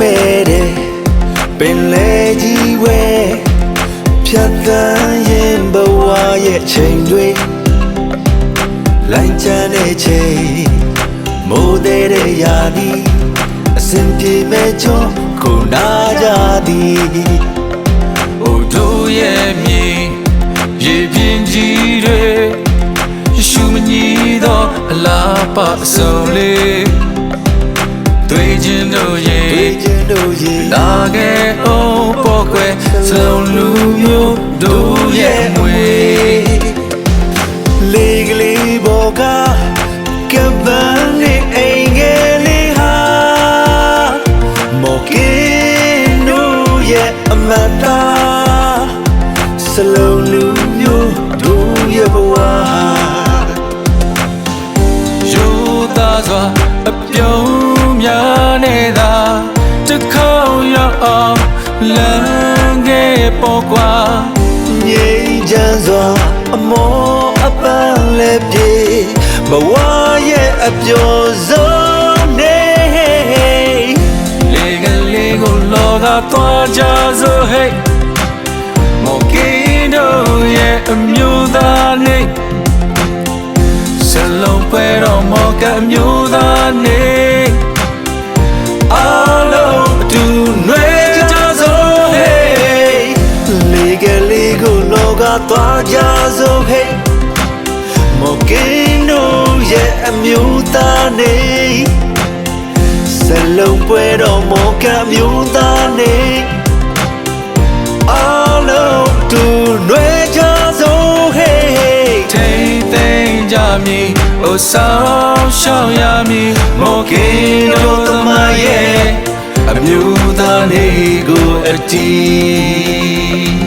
မဲ့တယ်ပင်လေကြီးဝဲဖြတ်သန်းရင်ဘဝရဲ့ချိန်တွေလိုင်းချမ်းတဲ့ချိန်မိုးတဲ့ရာဒီအစဉ်ပြေမဲ့ချောခုနာကြသည်အိုတို့ရဲ့မြေရေပြင်းကြီးတွေရှုမညီသောအလားပါအစုံလေး တွေ့ခြင်းတို့ရေလာခဲ့အောင်ပေါ်ကွယ်စလုံးလူမျိုးတို့ရဲ့မွေလေကလေးဘောကကပန်းလေးအိမ်ငယ်လေးဟာမော်ကင်းတို့ရဲ့အမတ်သားစလုံးလူမျိုးတို့ရဲ့ဘဝယူသားစွာ လမ်းငယ်ပေါ်ကွာငြိမ်းချမ်းစွာအမောအပန်းလည်းပြေဘဝရဲ့အပျော်ဆုံးနေလေကလေးကိုလောကသွားကြစို့ဟဲ့မော်ကင်းတို့ရဲ့အမျိုးသားနေစလုံးပွဲတော်မော်ကအမျိုးသားနေ ကိုလောကသွားကြစို့ဟဲ့မော်ကင်းတို့ရဲ့အမျိုးသားနေစလုံးပွဲတော်မော်ကအမျိုးသားနေအားလုံးတူနှွေးကြစို့ဟဲ့ထိန်သိမ်းကြမည်။အိုဆောင်ရှောင်ရမည်။မောကင်းတို့သမိုင်းရဲ့အမျိုးသားလေးကိုအတီးဟုတ်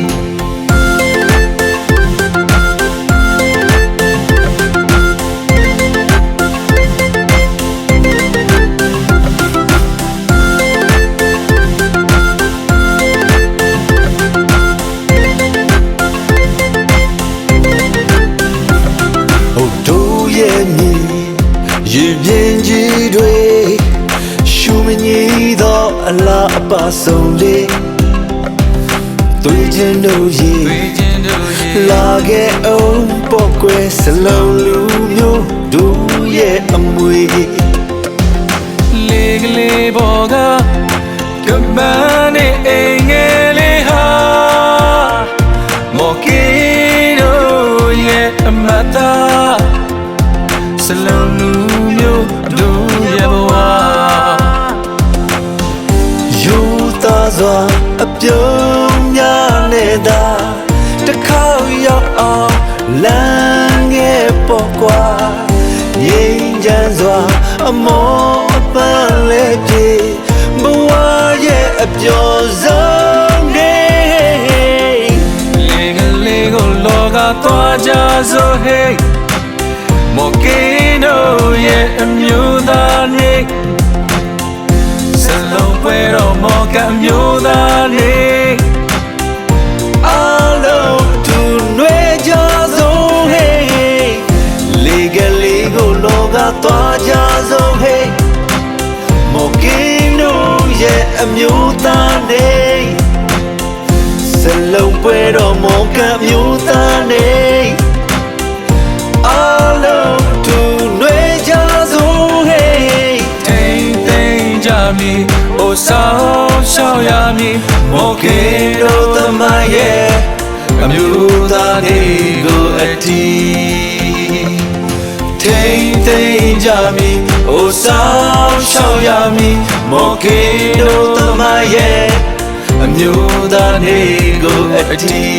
ပါဆုံးလေးတွေ့ခြင်းတို့ရေဝေခြင်းတို့ရဲ့လာခဲ့အောင်ပေါ့ကွယ်စလုံးလူမျိုးတို့ရဲ့အမွေလေကလေးပေါ်ကကမန်းနဲ့အိမ်ငယ်လေးဟာမောကင်းတို့ရဲ့အမတ်သားစလုံးလူ အပြုံးများနေတာတစ်ခေါက်ရောက်အောင်လမ်းငယ်ပေါ့ကွာငြိမ်းချမ်းစွာအမောအပန်းလေးပြေဘဝရဲ့အပျော်ဆုံးနေလေကလေးကိုလောကသွားကြစို့ဟဲ့မော်ကင်းတို့ရဲ့အမျိုးသားနေစလုံး ပွဲတော်မော်ကအမျိုးသားနေအားလုံးသူနွေကြဆုံးဟေးလေကလေးကိုလောကသွားကြဆုံးဟေးမော်ကင်းတို့ရဲ့အမျိုးသားနေစလုံးပွဲတော်မော်ကမျိုး ဆောင်ရှောင်ရမည်မော်ကင်းတို့သမိုင်းရဲ့အမျိုးသားတွေကိုအတီးထိန်သိမ်းကြမည်အိုဆောင်ရှောင်ရမည်မော်ကင်းတို့သမိုင်းရဲ့အမျိုးသားတွေကိုအတီး